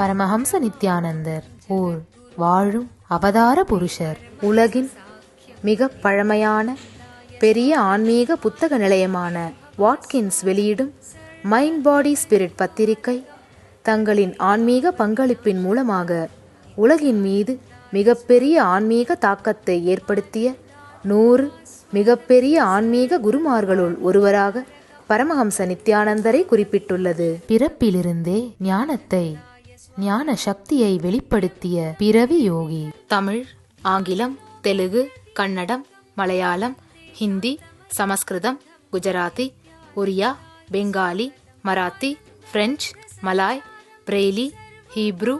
பரமஹம்ச நித்யானந்தர் ஓர் வாழும் அவதார புருஷர். உலகின் மிக பழமையான பெரிய ஆன்மீக புத்தக நிலையமான வாட்கின்ஸ் வெளியிடும் மைண்ட் பாடி ஸ்பிரிட் பத்திரிகை தங்களின் ஆன்மீக பங்களிப்பின் மூலமாக உலகின் மீது மிகப்பெரிய ஆன்மீக தாக்கத்தை ஏற்படுத்திய நூறு மிகப்பெரிய ஆன்மீக குருமார்களுள் ஒருவராக பரமஹம்ச நித்யானந்தரை குறிப்பிட்டுள்ளது. பிறப்பிலிருந்தே ஞானத்தை ஞான சக்தியை வெளிப்படுத்திய பிறவி யோகி. தமிழ் ஆங்கிலம் தெலுங்கு கன்னடம் மலையாளம் ஹிந்தி சமஸ்கிருதம் Gujarati Oriya Bengali Marathi French Malay Braille Hebrew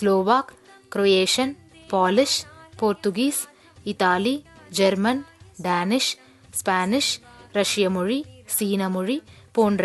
Slovak Croatian Polish Portuguese Italy German Danish Spanish ரஷ்ய மொழி சீன மொழி போன்ற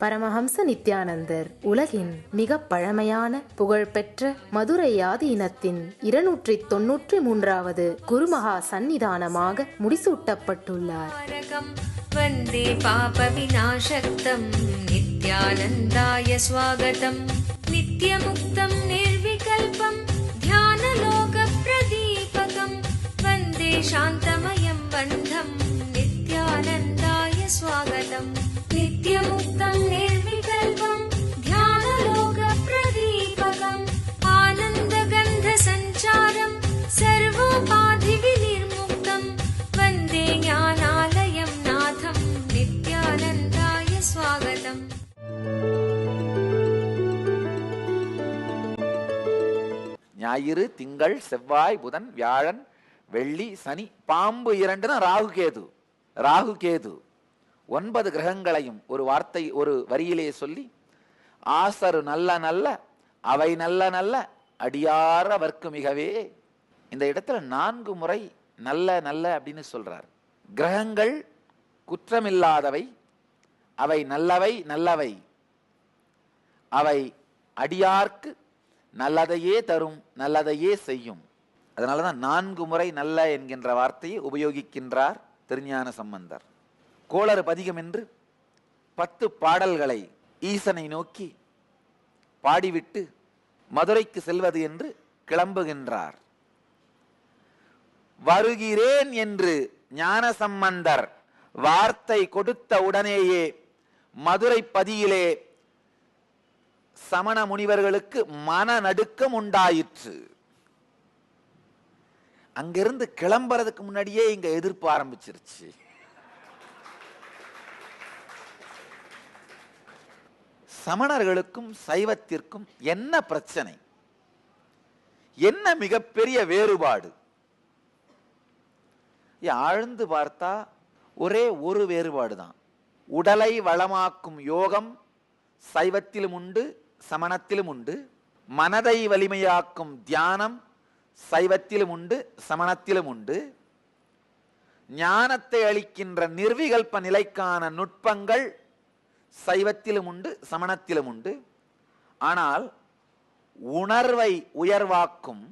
பரமஹம்ச நித்யானந்தர் உலகின் மிக பழமையான புகழ்பெற்ற மதுரை ஆதி இனத்தின் இருநூற்றி தொன்னூற்றி மூன்றாவது குருமகா சந்நிதானமாக முடிசூட்டப்பட்டுள்ளார் வந்தே பாப விநாசக்தம் நித்யானந்தாய ஸ்வாகதம் நித்யமுக்தம் நிர்விகல்பம் தியானலோக பிரதீபகம் வந்தே சாந்தமயம் பந்தம் நித்யானந்தாய ஸ்வாகதம் நித்யமுக்தம் ஞாயிறு திங்கள் செவ்வாய் புதன் வியாழன் வெள்ளி சனி பாம்பு இரண்டுனா ராகு கேது. ராகு கேது. ஒன்பது கிரகங்களையும் ஒரு வார்த்தை ஒரு வரியிலே சொல்லி ஆசரு நல்ல நல்ல அவை நல்ல நல்ல அடியார வர்க்கு மிகவே. இந்த இடத்துல நான்கு முறை நல்ல நல்ல அப்படின்னு சொல்றார். கிரகங்கள் குற்றமில்லாதவை அவை நல்லவை நல்லவை. அவை அடியார்க்கு நல்லதையே தரும் நல்லதையே செய்யும். அதனால தான் நான்கு முறை நல்ல என்கின்ற வார்த்தையை உபயோகிக்கின்றார் திருஞான சம்பந்தர். கோளறு பதிகம் என்று பத்து பாடல்களை ஈசனை நோக்கி பாடிவிட்டு மதுரைக்கு செல்வது என்று கிளம்புகின்றார். வருகிறேன் என்று ஞானசம்பந்தர் வார்த்தை கொடுத்த உடனேயே மதுரை பதியிலே சமண முனிவர்களுக்கு மனநடுக்கம் உண்டாயிற்று. அங்கிருந்து கிளம்புறதுக்கு முன்னாடியே இங்க எதிர்ப்பு ஆரம்பிச்சிருச்சு. சமணர்களுக்கும் சைவத்திற்கும் என்ன பிரச்சனை? என்ன மிகப்பெரிய வேறுபாடு? ஆழ்ந்து பார்த்தா ஒரே ஒரு வேறுபாடு தான் உடலை வளமாக்கும் யோகம் சைவத்திலும் உண்டு சமணத்திலும் உண்டு. மனதை வலிமையாக்கும் தியானம் சைவத்திலும் உண்டு சமணத்திலும் உண்டு. ஞானத்தை அளிக்கின்ற நிர்விகல்ப நிலைக்கான நுட்பங்கள் சைவத்திலும் உண்டு சமணத்திலும் உண்டு. ஆனால் உணர்வை உயர்வாக்கும்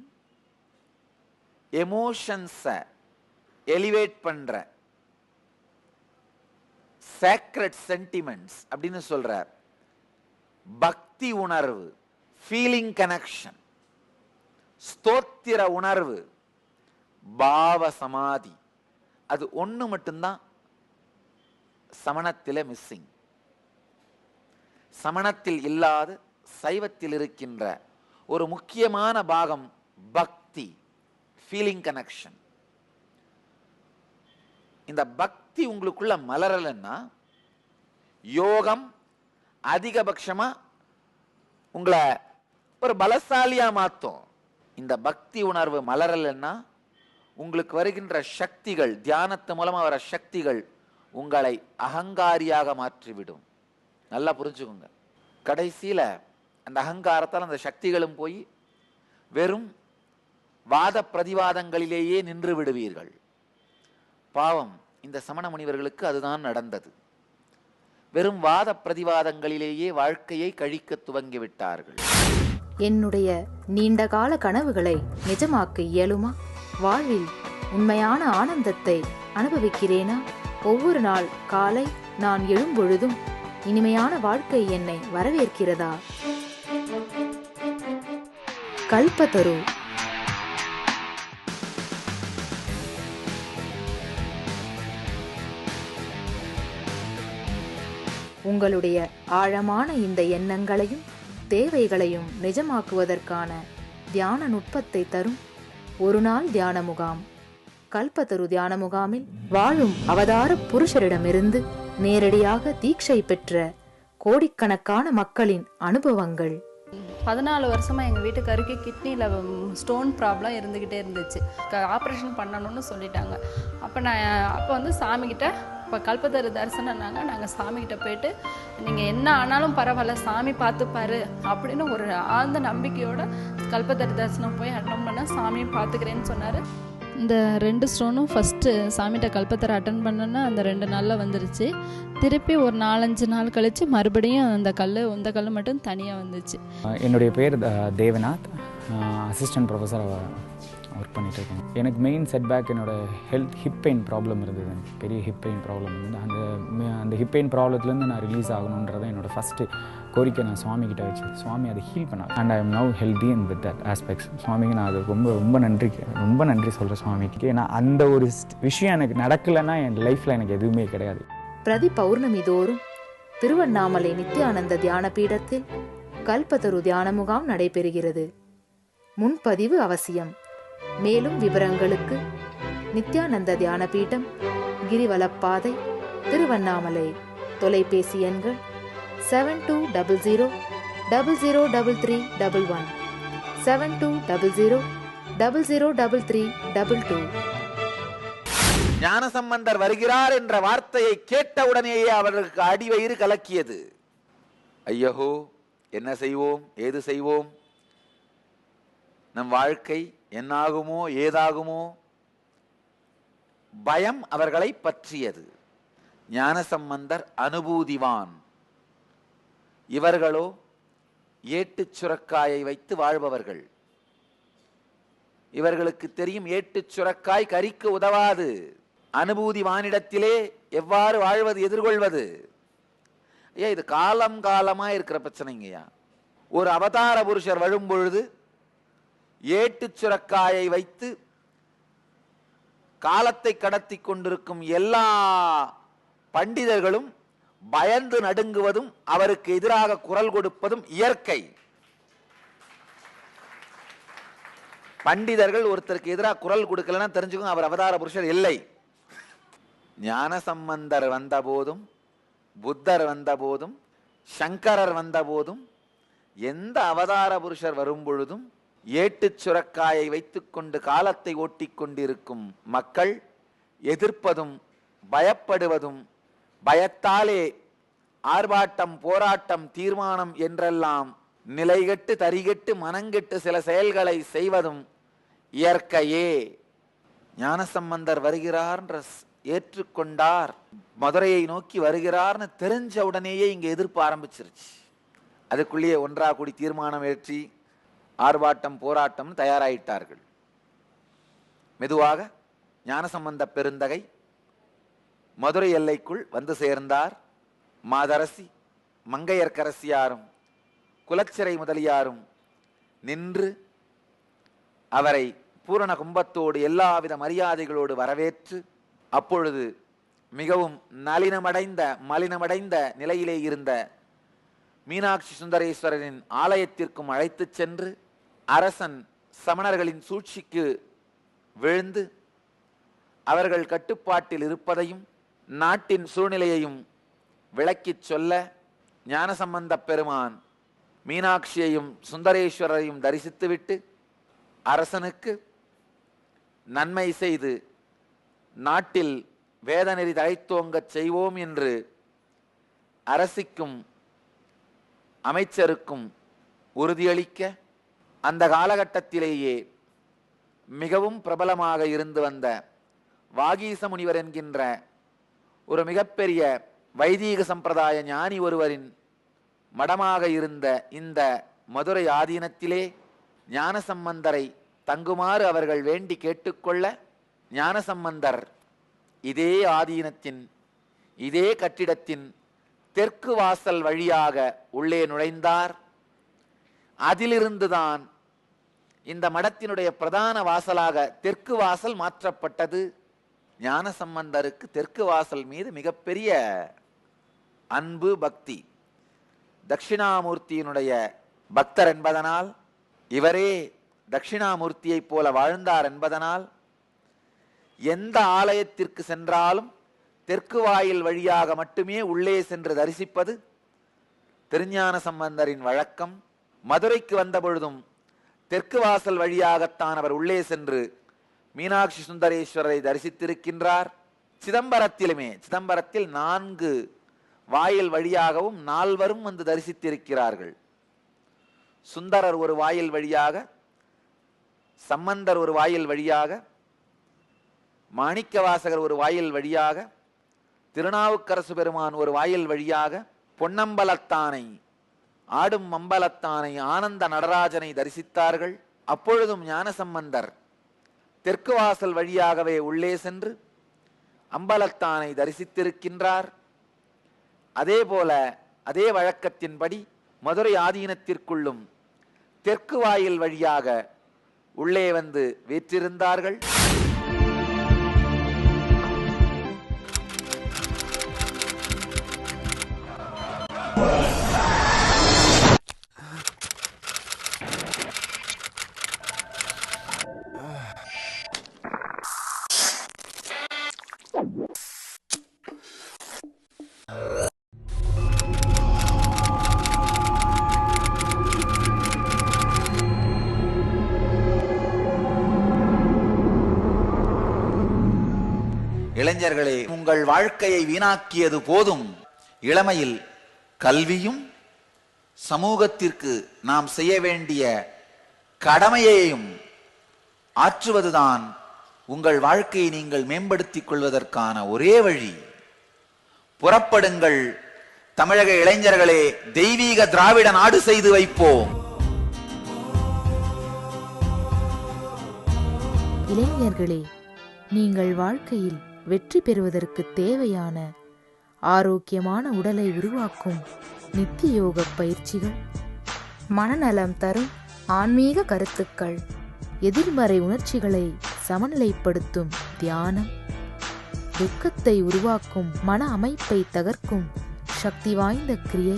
எமோஷன்ஸை எலிவேட் பண்ற சேக்ரட் சென்டிமெண்ட்ஸ் அப்படின்னு சொல்ற பக்தி பக்தி உணர்வு ஃபீலிங் கனெக்ஷன் ஸ்தோத்திர உணர்வு பாவ சமாதி. அது ஒன்று மட்டும்தான் சமணத்தில் மிஸ்ஸிங் சமணத்தில் இல்லாத சைவத்தில் இருக்கின்ற ஒரு முக்கியமான பாகம் பக்தி ஃபீலிங் கனெக்ஷன் இந்த பக்தி உங்களுக்குள்ள மலரலைன்னா யோகம் அதிகபட்சமாக உங்களை ஒரு பலசாலியாக மாற்றும் இந்த பக்தி உணர்வு மலரலைன்னா உங்களுக்கு வருகின்ற சக்திகள் தியானத்து மூலமாக வர சக்திகள் உங்களை அகங்காரியாக மாற்றிவிடும். நல்லா புரிஞ்சுக்கோங்க. கடைசியில் அந்த அகங்காரத்தால் அந்த சக்திகளும் போய் வெறும் வாத பிரதிவாதங்களிலேயே நின்று விடுவீர்கள். பாவம் இந்த சமண முனிவர்களுக்கு அதுதான் நடந்தது. வெறும் வாத பிரதிவாதங்களிலேயே வாழ்க்கையை கழிக்க துவங்கிவிட்டார்கள். என்னுடைய நீண்டகால கனவுகளை நிஜமாக்க இயலுமா? வாழ்வில் உண்மையான ஆனந்தத்தை அனுபவிக்கிறேனா? ஒவ்வொரு நாள் காலை நான் எழும்பொழுதும் இனிமையான வாழ்க்கை என்னை வரவேற்கிறதா? கல்பத்தரு உங்களுடைய ஆழமான இந்த எண்ணங்களையும் தேவைகளையும் நிஜமாக்குவதற்கான தியான நுட்பத்தை தரும் ஒரு நாள் தியான முகாம். கல்பத்தரு தியான முகாமில் வாழும் அவதார புருஷரிடமிருந்து நேரடியாக தீட்சை பெற்ற கோடிக்கணக்கான மக்களின் அனுபவங்கள். பதினாலு வருஷமாக எங்கள் வீட்டுக்காருக்கு கிட்னியில் ஸ்டோன் ப்ராப்ளம் இருந்துக்கிட்டே இருந்துச்சு. ஆப்ரேஷன் பண்ணணும்னு சொல்லிட்டாங்க. அப்போ நான் அப்போ வந்து சாமிக்கிட்ட இப்போ கல்பதரு தரிசனம்னாங்க நாங்கள் சாமிகிட்ட போயிட்டு நீங்கள் என்ன ஆனாலும் பரவாயில்ல சாமி பார்த்துப்பாரு அப்படின்னு ஒரு ஆழ்ந்த நம்பிக்கையோட கல்பதரு தரிசனம் போய் அட்டன் பண்ண சாமியை பார்த்துக்கிறேன்னு சொன்னார். இந்த ரெண்டு ஸ்டோனும் ஃபஸ்ட்டு சாமிகிட்ட கல்பத்தரை அட்டன் பண்ணோன்னா அந்த ரெண்டு நாளில் வந்துருச்சு. திருப்பி ஒரு நாலஞ்சு நாள் கழித்து மறுபடியும் அந்த கல் இந்த கல் மட்டும் தனியாக வந்துச்சு. என்னுடைய பேர் தேவநாத். அசிஸ்டன்ட் ப்ரொஃபஸர் ஒர்க் பண்ணிகிட்டு இருக்கேன் எனக்கு மெயின் செட்பேக் என்னோடய ஹெல்த் ஹிப் பெயின் ப்ராப்ளம் இருந்தது. எனக்கு பெரிய ஹிப் பெயின் ப்ராப்ளம் வந்து அந்த அந்த ஹிப் பெயின் ப்ராப்ளத்துலேருந்து நான் ரிலீஸ் ஆகணுன்றதை என்னோடய ஃபஸ்ட்டு கோரிக்கை நான் சுவாமிகிட்ட வச்சு சுவாமி அதை ஹீல் பண்ணார் and I am now healthy and with that aspects சுவாமிக்கு நான் அது ரொம்ப ரொம்ப நன்றி ரொம்ப நன்றி சொல்கிறேன் சுவாமிக்கு. ஏன்னா அந்த ஒரு விஷயம் எனக்கு நடக்கலைன்னா என் லைஃப்பில் எனக்கு எதுவுமே கிடையாது. பிரதி பௌர்ணமி தோறும் திருவண்ணாமலை நித்யானந்த தியான பீடத்தில் கல்பத்தரு தியான முகாம் நடைபெறுகிறது. முன்பதிவு அவசியம். மேலும் விவரங்களுக்கு நித்யானந்த தியானபீடம் கிரிவலப்பாதை திருவண்ணாமலை. தொலைபேசி எண்கள் seven two double zero double zero double three double one seven two double zero double zero double three double two Gnanasambandar வருகிறார் என்ற வார்த்தையை கேட்டவுடனேயே அவர்களுக்கு அடிவயிறு கலக்கியது. ஐயோ என்ன செய்வோம்? ஏது செய்வோம்? நம் வாழ்க்கை என்னாகுமோ ஏதாகுமோ? பயம் அவர்களை பற்றியது. ஞானசம்பந்தர் அனுபூதிவான். இவர்களோ ஏட்டுச் சுரக்காயை வைத்து வாழ்பவர்கள். இவர்களுக்கு தெரியும் ஏட்டுச் சுரக்காய் கறிக்கு உதவாது. அனுபூதி வானிடத்திலே எவ்வாறு வாழ்வது எதிர்கொள்வது? ஐயா இது காலம் காலமா இருக்கிற பிரச்சனைங்கய்யா. ஒரு அவதார புருஷர் வழும்பொழுது ஏட்டு சுரக்காயை வைத்து காலத்தை கடத்தி கொண்டிருக்கும் எல்லா பண்டிதர்களும் பயந்து நடுங்குவதும் அவருக்கு எதிராக குரல் கொடுப்பதும் இயற்கை. பண்டிதர்கள் ஒருத்தருக்கு எதிராக குரல் கொடுக்கலன்னா தெரிஞ்சுக்கும் அவர் அவதார புருஷர் இல்லை. ஞான சம்பந்தர் வந்தபோதும் புத்தர் வந்தபோதும் சங்கரர் வந்தபோதும் எந்த அவதார புருஷர் வரும் பொழுதும் ஏட்டுச் சுரக்காயை வைத்துக்கொண்டு காலத்தை ஓட்டிக்கொண்டிருக்கும் மக்கள் எதிர்ப்பதும் பயப்படுவதும் பயத்தாலே ஆர்ப்பாட்டம் போராட்டம் தீர்மானம் என்றெல்லாம் நிலைகட்டு தரிகட்டு மனங்கெட்டு சில செயல்களை செய்வதும் இயற்கையே. ஞானசம்பந்தர் வருகிறார்ன்ற ஏற்றுக்கொண்டார். மதுரையை நோக்கி வருகிறார்னு தெரிஞ்ச உடனேயே இங்கே எதிர்ப்பு ஆரம்பிச்சிருச்சு. அதுக்குள்ளேயே ஒன்றா கூடி தீர்மானம் ஏற்றி ஆர்ப்பாட்டம் போராட்டம்னு தயாராயிட்டார்கள். மெதுவாக ஞானசம்பந்த பெருந்தகை மதுரை எல்லைக்குள் வந்து சேர்ந்தார். மாதரசி மங்கையர்க்கரசியாரும் குலச்சிறை முதலியாரும் நின்று அவரை பூரண கும்பத்தோடு எல்லாவித மரியாதைகளோடு வரவேற்று அப்பொழுது மிகவும் நளினமடைந்த மலினமடைந்த நிலையிலே இருந்த மீனாட்சி சுந்தரேஸ்வரரின் ஆலயத்திற்கும் அழைத்துச் சென்று அரசன் சமணர்களின் சூழ்ச்சிக்கு விழுந்து அவர்கள் கட்டுப்பாட்டில் இருப்பதையும் நாட்டின் சூழ்நிலையையும் விளக்கிச் சொல்ல ஞானசம்பந்த பெருமான் மீனாட்சியையும் சுந்தரேஸ்வரரையும் தரிசித்துவிட்டு அரசனுக்கு நன்மை செய்து நாட்டில் வேதநெறி தழைத்தோங்கச் செய்வோம் என்று அரசிக்கும் அமைச்சருக்கும் உறுதியளிக்க அந்த காலகட்டத்திலேயே மிகவும் பிரபலமாக இருந்து வந்த வாகீச முனிவர் என்கின்ற ஒரு மிகப்பெரிய வைதீக சம்பிரதாய ஞானி ஒருவரின் மடமாக இருந்த இந்த மதுரை ஆதீனத்திலே ஞானசம்பந்தரை தங்குமாறு அவர்கள் வேண்டி கேட்டுக்கொள்ள ஞானசம்பந்தர் இதே ஆதீனத்தின் இதே கட்டிடத்தின் தெற்கு வாசல் வழியாக உள்ளே நுழைந்தார். அதிலிருந்துதான் இந்த மடத்தினுடைய பிரதான வாசலாக தெற்கு வாசல் மாற்றப்பட்டது. ஞானசம்பந்தருக்கு தெற்கு வாசல் மீது மிகப்பெரிய அன்பு பக்தி. தட்சிணாமூர்த்தியினுடைய பக்தர் என்பதனால் இவரே தட்சிணாமூர்த்தியைப் போல வாழ்ந்தார் என்பதனால் எந்த ஆலயத்திற்கு சென்றாலும் தெற்கு வாயில் வழியாக மட்டுமே உள்ளே சென்று தரிசிப்பது திருஞான சம்பந்தரின் வழக்கம். மதுரைக்கு வந்த பொழுதும் தெற்கு வாசல் வழியாகத்தான் அவர் உள்ளே சென்று மீனாட்சி சுந்தரேஸ்வரரை தரிசித்திருக்கின்றார். சிதம்பரத்திலுமே சிதம்பரத்தில் நான்கு வாயில் வழியாகவும் நால்வரும் வந்து தரிசித்திருக்கிறார்கள். சுந்தரர் ஒரு வாயில் வழியாக சம்பந்தர் ஒரு வாயில் வழியாக மாணிக்கவாசகர் ஒரு வாயில் வழியாக திருநாவுக்கரசு பெருமான் ஒரு வாயில் வழியாக பொன்னம்பலத்தானை ஆடும் மம்பலத்தானை ஆனந்த நடராஜனை தரிசித்தார்கள். அப்பொழுதும் ஞானசம்பந்தர் தெற்கு வாசல் வழியாகவே உள்ளே சென்று அம்பலத்தானை தரிசித்திருக்கின்றார். அதே போல அதே வழக்கத்தின்படி மதுரை ஆதீனத்திற்குள்ளும் தெற்கு வாயில் வழியாக உள்ளே வந்து வீற்றிருந்தார்கள். நேயர்களே உங்கள் வாழ்க்கையை வீணாக்கியது போதும். இளமையில் கல்வியும் சமூகத்திற்கு நாம் செய்ய வேண்டிய கடமையையும் ஆற்றுவதுதான் உங்கள் வாழ்க்கையை நீங்கள் மேம்படுத்திக் கொள்வதற்கான ஒரே வழி. புறப்படுங்கள். தமிழக இளைஞர்களே தெய்வீக திராவிட நாடு செய்து வைப்போம். இளைஞர்களே நீங்கள் வாழ்க்கையில் வெற்றி பெறுவதற்கு தேவையான ஆரோக்கியமான உடலை உருவாக்கும் நித்திய யோக பயிற்சிகள். மனநலம் தரும் ஆன்மீக கருத்துக்கள் எதிர்மறை உணர்ச்சிகளை சமநிலைப்படுத்தும் தியானம். துக்கத்தை உருவாக்கும் மன அமைப்பை தகர்க்கும் சக்தி வாய்ந்த கிரியை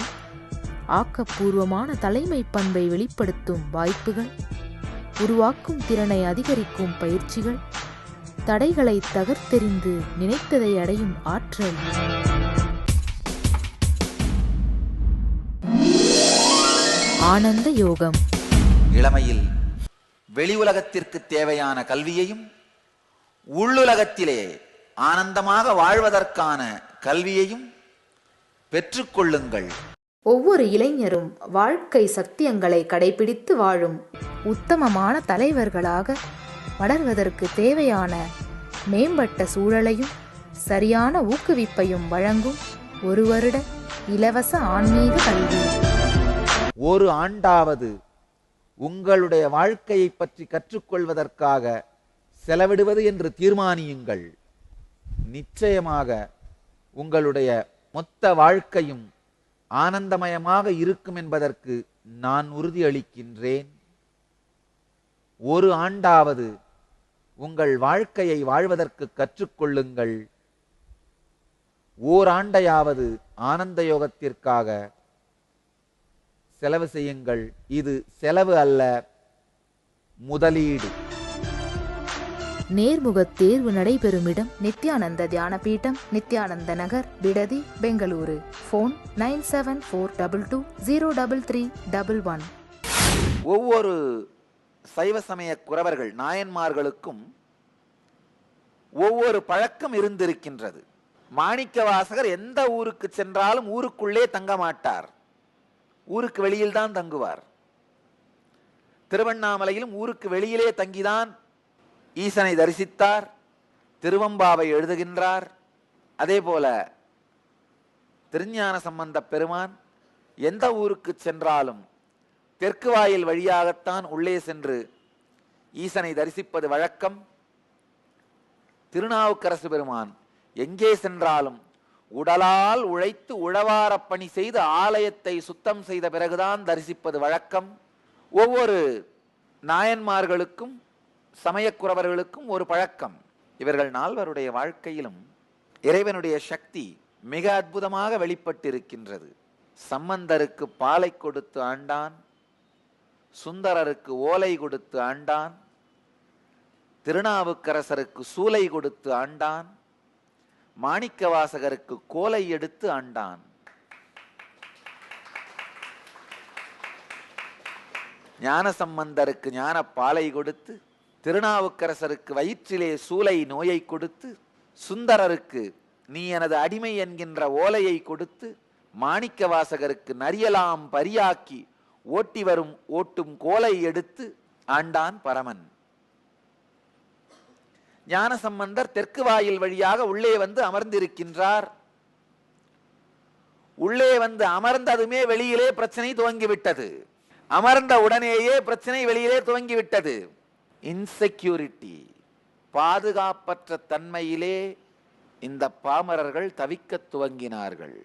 ஆக்கப்பூர்வமான தலைமை பண்பை வெளிப்படுத்தும் வாய்ப்புகள் உருவாக்கும் திறனை அதிகரிக்கும் பயிற்சிகள் தடைகளை தகர்த்தெறிந்து நினைத்ததை அடையும் ஆற்றல். ஆனந்த யோகம். இளமையில் வெளி உலகத்திற்கு தேவையான கல்வியையும் உள்ளுலகத்திலே ஆனந்தமாக வாழ்வதற்கான கல்வியையும் பெற்றுக்கொள்ளுங்கள் ஒவ்வொரு இளைஞரும் வாழ்க்கை சத்தியங்களை கடைபிடித்து வாழும் உத்தமமான தலைவர்களாக வளர்வதற்கு தேவையான மேம்பட்ட சூழலையும் சரியான ஊக்குவிப்பையும் வழங்கும் ஒரு வருட இலவச ஆன்மீக கல்வி. ஒரு ஆண்டாவது உங்களுடைய வாழ்க்கையை பற்றி கற்றுக்கொள்வதற்காக செலவிடுவது என்று தீர்மானியுங்கள். நிச்சயமாக உங்களுடைய மொத்த வாழ்க்கையும் ஆனந்தமயமாக இருக்கும் என்பதற்கு நான் உறுதியளிக்கின்றேன். ஒரு ஆண்டாவது உங்கள் வாழ்க்கையை வாழ்வதற்கு கற்றுக்கொள்ளுங்கள். ஓராண்டையாவது ஆனந்த யோகத்திற்காக செலவு செய்யுங்கள். இது செலவு அல்ல முதலீடு. நேர்முகத் தேர்வு நடைபெறும் இடம் Nithyananda Dhyana Peetam Nithyananda Nagar Bidadi Bengaluru. Phone nine seven four double two zero double three double one. ஒவ்வொரு சைவ சமய குறவர்கள் நாயன்மார்களுக்கும் ஒவ்வொரு பழக்கம் இருந்திருக்கின்றது. மாணிக்க வாசகர் எந்த ஊருக்கு சென்றாலும் ஊருக்குள்ளே தங்க மாட்டார். ஊருக்கு வெளியில் தான் தங்குவார். திருவண்ணாமலையிலும் ஊருக்கு வெளியிலே தங்கிதான் ஈசனை தரிசித்தார் திருவம்பாவை எழுதுகின்றார். அதே போல திருஞான சம்பந்த பெருமான் எந்த ஊருக்கு சென்றாலும் தெற்கு வாயில் வழியாகத்தான் உள்ளே சென்று ஈசனை தரிசிப்பது வழக்கம். திருநாவுக்கரசு பெருமான் எங்கே சென்றாலும் உடலால் உழைத்து உழவாரப் பணி செய்து ஆலயத்தை சுத்தம் செய்த பிறகுதான் தரிசிப்பது வழக்கம். ஒவ்வொரு நாயன்மார்களுக்கும் சமயக்குறவர்களுக்கும் ஒரு பழக்கம். இவர்கள் நால்வருடைய வாழ்க்கையிலும் இறைவனுடைய சக்தி மிக அற்புதமாக வெளிப்பட்டிருக்கின்றது. சம்பந்தருக்கு பாலை கொடுத்து ஆண்டான். சுந்தரருக்கு ஓலை கொடுத்து ஆண்டான். திருநாவுக்கரசருக்கு சூலை கொடுத்து ஆண்டான். மாணிக்கவாசகருக்கு கோலை எடுத்து ஆண்டான். ஞானசம்பந்தருக்கு ஞான பாலை கொடுத்து திருநாவுக்கரசருக்கு வயிற்றிலே சூலை நோயை கொடுத்து சுந்தரருக்கு நீ எனது அடிமை என்கின்ற ஓலையை கொடுத்து மாணிக்கவாசகருக்கு நரியலாம் பரியாக்கி ஓட்டி வரும் ஓட்டும் கோலை எடுத்து ஆண்டான் பரமன். ஞானசம்பந்தர் தெற்கு வாயில் வழியாக உள்ளே வந்து அமர்ந்திருக்கின்றார். உள்ளே வந்து அமர்ந்ததுமே வெளியிலே பிரச்சனை துவங்கிவிட்டது. அமர்ந்த உடனேயே பிரச்சனை வெளியிலே துவங்கிவிட்டது. இன்செக்யூரிட்டி பாதுகாப்பற்ற தன்மையிலே இந்த பாமரர்கள் தவிக்கத் துவங்கினார்கள்.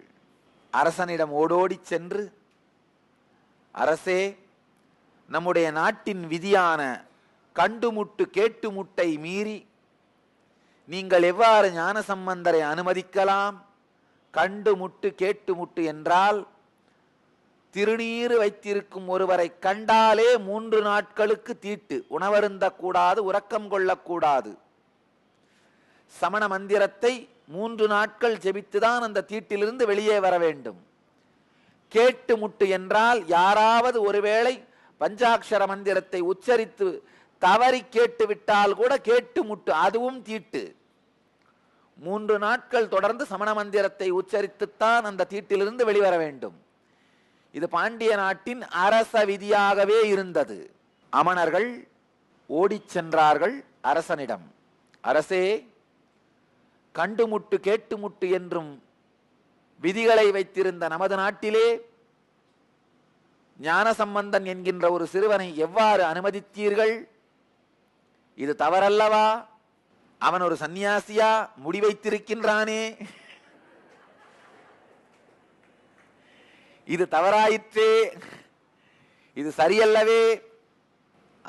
அரசனிடம் ஓடோடி சென்று அரசே நம்முடைய நாட்டின் விதியான கண்டுமுட்டு கேட்டுமுட்டை மீறி நீங்கள் எவ்வாறு ஞானசம்பந்தரை அனுமதிக்கலாம்? கண்டு முட்டு கேட்டு முட்டு என்றால் திருநீறு வைத்திருக்கும் ஒருவரை கண்டாலே மூன்று நாட்களுக்கு தீட்டு உணவருந்த கூடாது உறக்கம் கொள்ளக்கூடாது. சமண மந்திரத்தை மூன்று நாட்கள் ஜெபித்துதான் அந்த தீட்டிலிருந்து வெளியே வர வேண்டும். கேட்டு முட்டு என்றால் யாராவது ஒருவேளை பஞ்சாட்சர மந்திரத்தை உச்சரித்து தவறி கேட்டு விட்டால் கூட கேட்டு முட்டு அதுவும் தீட்டு. மூன்று நாட்கள் தொடர்ந்து சமண மந்திரத்தை உச்சரித்துத்தான் அந்த தீட்டிலிருந்து வெளிவர வேண்டும். இது பாண்டிய நாட்டின் அரச விதியாகவே இருந்தது. அமணர்கள் ஓடிச் சென்றார்கள் அரசனிடம். அரசே கண்டுமுட்டு கேட்டுமுட்டு என்றும் விதிகளை வைத்திருந்த நமது நாட்டிலே ஞானசம்பந்தன் என்கின்ற ஒரு சிறுவனை எவ்வாறு அனுமதித்தீர்கள்? இது தவறல்லவா? அவன் ஒரு சந்நியாசியா? முடி வைத்திருக்கின்றானே? இது தவறாயிற்றே? இது சரியல்லவே?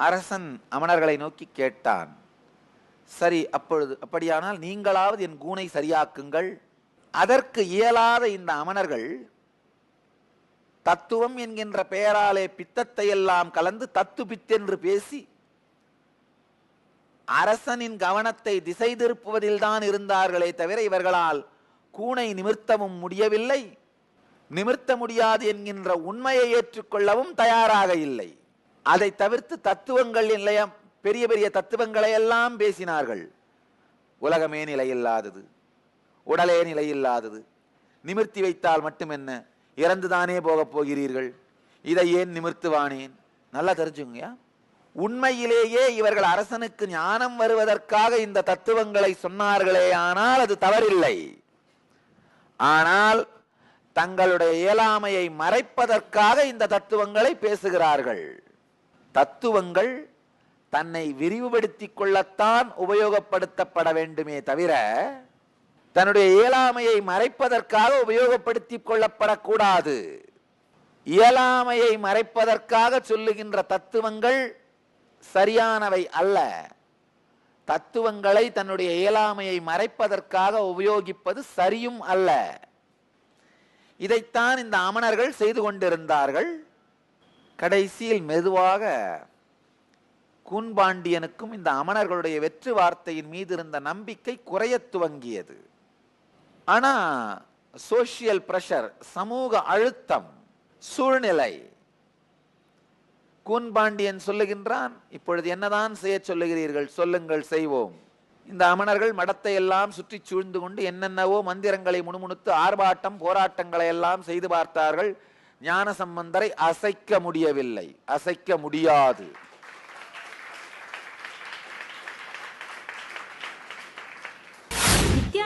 அரசன் அமணர்களை நோக்கி கேட்டான். சரி அப்பொழுது அப்படியானால் நீங்களாவது என் கூனை சரியாக்குங்கள். அதற்கு இயலாத இந்த அமணர்கள் தத்துவம் என்கின்ற பெயராலே பித்தத்தை எல்லாம் கலந்து தத்து பித்தென்று பேசி அரசனின் கவனத்தை திசை திருப்புவதில்தான் இருந்தார்களே தவிர இவர்களால் கூனை நிமிர்த்தவும் முடியவில்லை. நிமிர்த்த முடியாது என்கின்ற உண்மையை ஏற்றுக்கொள்ளவும் தயாராக இல்லை. அதை தவிர்த்து தத்துவங்கள் நிலையம் பெரிய பெரிய தத்துவங்களை எல்லாம் பேசினார்கள். உலகமே நிலையில்லாதது. உடலே நிலையில்லாதது. நிமிர்த்தி வைத்தால் மட்டுமென்ன? இறந்துதானே போகப் போகிறீர்கள். இதை ஏன் நிமிர்த்துவானேன்? நல்லா தெரிஞ்சுங்கயா உண்மையிலேயே இவர்கள் அரசனுக்கு ஞானம் வருவதற்காக இந்த தத்துவங்களை சொன்னார்களே ஆனால் அது தவறில்லை. ஆனால் தங்களுடைய இயலாமையை மறைப்பதற்காக இந்த தத்துவங்களை பேசுகிறார்கள். தத்துவங்கள் தன்னை விரிவுபடுத்திக் கொள்ளத்தான் உபயோகப்படுத்தப்பட வேண்டுமே தவிர தன்னுடைய இயலாமையை மறைப்பதற்காக உபயோகப்படுத்திக் கொள்ளப்படக்கூடாது. இயலாமையை மறைப்பதற்காக சொல்லுகின்ற தத்துவங்கள் சரியானவை அல்ல. தத்துவங்களை தன்னுடைய இயலாமையை மறைப்பதற்காக உபயோகிப்பது சரியும் அல்ல. இதைத்தான் இந்த அமணர்கள் செய்து கொண்டிருந்தார்கள். கடைசியில் மெதுவாக கூன்பாண்டியனுக்கும் இந்த அமணர்களுடைய வெற்று வார்த்தையின் மீது இருந்த நம்பிக்கை குறையத் துவங்கியது. ஆனா சோசியல் பிரஷர் சமூக அழுத்தம் சூழ்நிலை. கூன்பாண்டியன் சொல்லுகின்றான் இப்பொழுது என்னதான் செய்ய சொல்லுகிறீர்கள்? சொல்லுங்கள் செய்வோம். இந்த அமணர்கள் மடத்தை எல்லாம் சுற்றி சூழ்ந்து கொண்டு என்னென்னவோ மந்திரங்களை முணுமுணுத்து ஆர்ப்பாட்டம் போராட்டங்களை எல்லாம் செய்து பார்த்தார்கள். ஞான சம்பந்தரை அசைக்க முடியவில்லை. அசைக்க முடியாது.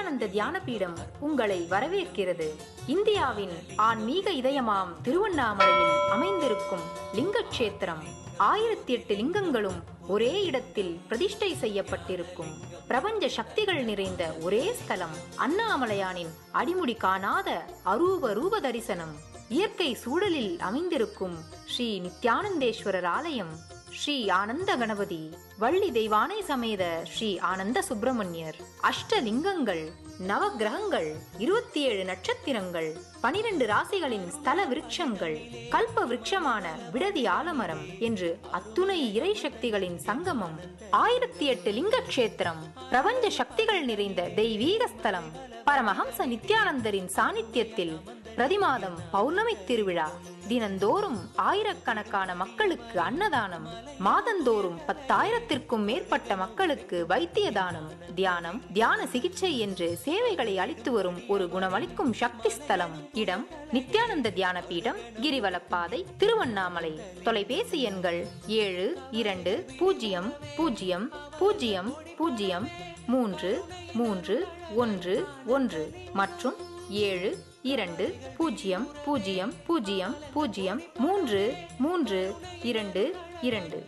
அந்த தியான பீடம் உங்களை வரவேற்கிறது. இந்தியாவின் ஆன்மீக இதயமாம் திருவண்ணாமலையில் அமைந்திருக்கும் லிங்கக்ஷேத்திரம். ஆயிரத்தி எட்டு லிங்கங்களும் ஒரே இடத்தில் பிரதிஷ்டை செய்யப்பட்டிருக்கும். பிரபஞ்ச சக்திகள் நிறைந்த ஒரே ஸ்தலம் அண்ணாமலையானின் அடிமுடி காணாத அரூப ரூப தரிசனம். இயற்கை சூழலில் அமைந்திருக்கும் ஸ்ரீ நித்யானந்தேஸ்வரர் ஆலயம் ஸ்ரீ ஆனந்த கணபதி வள்ளி தெய்வானை சமேத ஸ்ரீ ஆனந்த சுப்பிரமணியர். அஷ்டலிங்கங்கள் நவ கிரகங்கள் இருபத்தி ஏழு நட்சத்திரங்கள் பனிரெண்டு ராசிகளின் ஸ்தல விருட்சங்கள் கல்ப விருட்சமான விடதி ஆலமரம் என்று அத்துணை இறை சக்திகளின் சங்கமம் ஆயிரத்தி எட்டு லிங்க கஷேத்திரம் பிரபஞ்ச சக்திகள் நிறைந்த தெய்வீக ஸ்தலம் பரமஹம்ச நித்யானந்தரின் சாநித்தியத்தில் பிரதிமாதம் பௌர்ணமி திருவிழா. தினந்தோறும் ஆயிரக்கணக்கான மக்களுக்கு அன்னதானம் மாதந்தோறும் பத்தாயிரத்திற்கும் மேற்பட்ட மக்களுக்கு வைத்திய தானம் தியானம் தியான சிகிச்சை என்று சேவைகளை அளித்து வரும் ஒரு குணமளிக்கும் சக்தி ஸ்தலம். இடம் நித்யானந்த தியான பீடம் கிரிவலப்பாதை திருவண்ணாமலை. தொலைபேசி எண்கள் ஏழு இரண்டு பூஜ்ஜியம் பூஜ்ஜியம் பூஜ்ஜியம் பூஜ்ஜியம் மூன்று மூன்று ஒன்று ஒன்று மற்றும் ஏழு இரண்டு பூஜ்ஜியம் பூஜ்ஜியம் பூஜ்ஜியம் பூஜ்ஜியம் மூன்று மூன்று இரண்டு இரண்டு.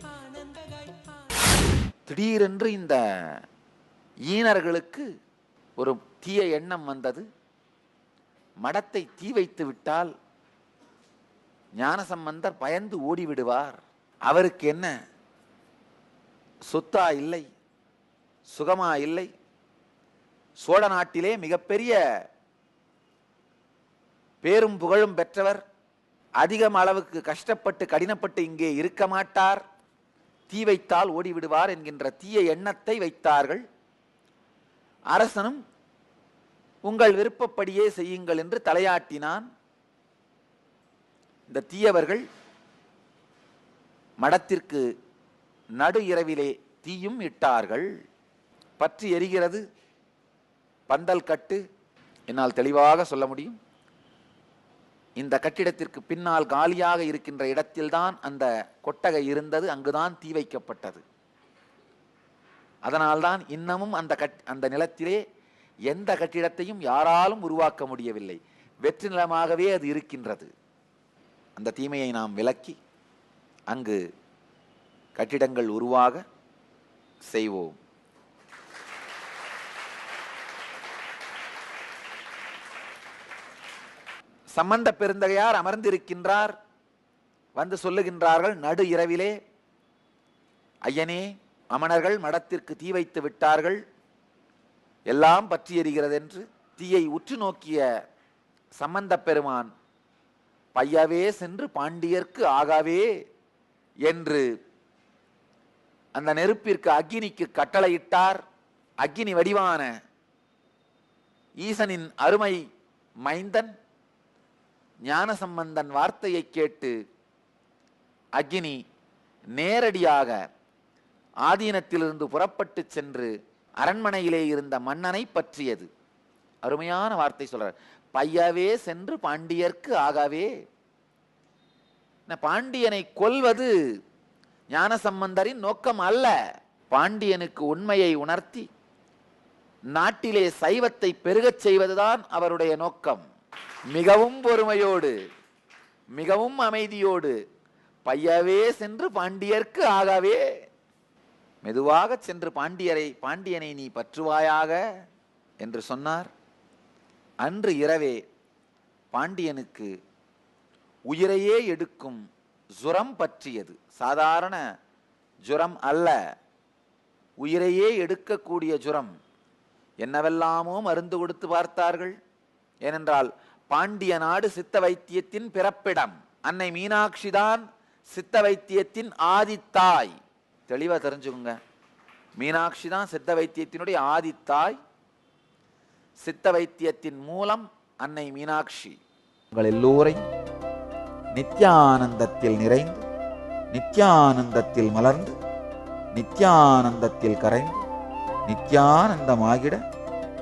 திடீரென்று இந்த ஈனர்களுக்கு ஒரு தீய எண்ணம் வந்தது. மடத்தை தீ வைத்து விட்டால் ஞானசம்பந்தர் பயந்து ஓடிவிடுவார். அவருக்கு என்ன? சொத்தா இல்லை சுகமா இல்லை. சோழ நாட்டிலே மிகப்பெரிய பேரும் புகழும் பெற்றவர் அதிகம் அளவுக்கு கஷ்டப்பட்டு கடினப்பட்டு இங்கே இருக்க மாட்டார். தீ வைத்தால் ஓடிவிடுவார் என்கின்ற தீய எண்ணத்தை வைத்தார்கள். அரசனும் உங்கள் விருப்பப்படியே செய்யுங்கள் என்று தலையாட்டினான். இந்த தீயவர்கள் மடத்திற்கு நடு இரவிலே தீயும் இட்டார்கள். பற்றி எரிகிறது பந்தல் கட்டு என்னால் தெளிவாக சொல்ல முடியும். இந்த கட்டிடத்திற்கு பின்னால் காலியாக இருக்கின்ற இடத்தில்தான் அந்த கொட்டகை இருந்தது அங்குதான் தீ வைக்கப்பட்டது. அதனால்தான் இன்னமும் அந்த கட் அந்த நிலத்திலே எந்த கட்டிடத்தையும் யாராலும் உருவாக்க முடியவில்லை. வெற்றி நிலமாகவே அது இருக்கின்றது. அந்த தீமையை நாம் விலக்கி அங்கு கட்டிடங்கள் உருவாக செய்வோம். சம்பந்த பெருந்தகையார் அமர்ந்திருக்கின்றார். வந்து சொல்லுகின்றார்கள் நடு இரவிலே ஐயனே அமணர்கள் மடத்திற்கு தீ வைத்து விட்டார்கள். எல்லாம் பற்றி என்று தீயை உற்று நோக்கிய சம்பந்தப் பெருமான் பையவே சென்று பாண்டியர்க்கு ஆகாவே என்று அந்த நெருப்பிற்கு அக்னிக்கு கட்டளையிட்டார். அக்கினி வடிவான ஈசனின் அருமை மைந்தன் ஞானசம்பந்தன் வார்த்தையை கேட்டு அக்னி நேரடியாக ஆதீனத்திலிருந்து புறப்பட்டு சென்று அரண்மனையிலே இருந்த மன்னனை பற்றியது. அருமையான வார்த்தை சொல்றார். பையவே சென்று பாண்டியர்க்கு ஆகாவே. என்ன, பாண்டியனை கொல்வது ஞானசம்பந்தரின் நோக்கம் அல்ல. பாண்டியனுக்கு உண்மையை உணர்த்தி நாட்டிலே சைவத்தை பெருகச் செய்வதுதான் அவருடைய நோக்கம். மிகவும் பொறுமையோடு மிகவும் அமைதியோடு பையவே சென்று பாண்டியர்க்கு ஆகவே. மெதுவாக சென்று பாண்டியரை பாண்டியனை நீ பற்றுவாயாக என்று சொன்னார். அன்று இரவே பாண்டியனுக்கு உயிரையே எடுக்கும் ஜுரம் பற்றியது. சாதாரண ஜுரம் அல்ல. உயிரையே எடுக்கக்கூடிய ஜுரம். என்னவெல்லாமோ மருந்து கொடுத்து பார்த்தார்கள். ஏனென்றால் பாண்டிய நாடு சித்த வைத்தியத்தின் பிறப்பிடம். அன்னை மீனாட்சி தான் சித்த வைத்தியத்தின் ஆதித்தாய். தெளிவாக தெரிஞ்சுக்கோங்க. மீனாட்சி தான் சித்த வைத்தியத்தினுடைய ஆதித்தாய். சித்த வைத்தியத்தின் மூலம் அன்னை மீனாட்சி. உங்கள் எல்லோரையும் நித்யானந்தத்தில் நிறைந்து நித்யானந்தத்தில் மலர்ந்து நித்யானந்தத்தில் கரைந்து நித்யானந்தமாகிட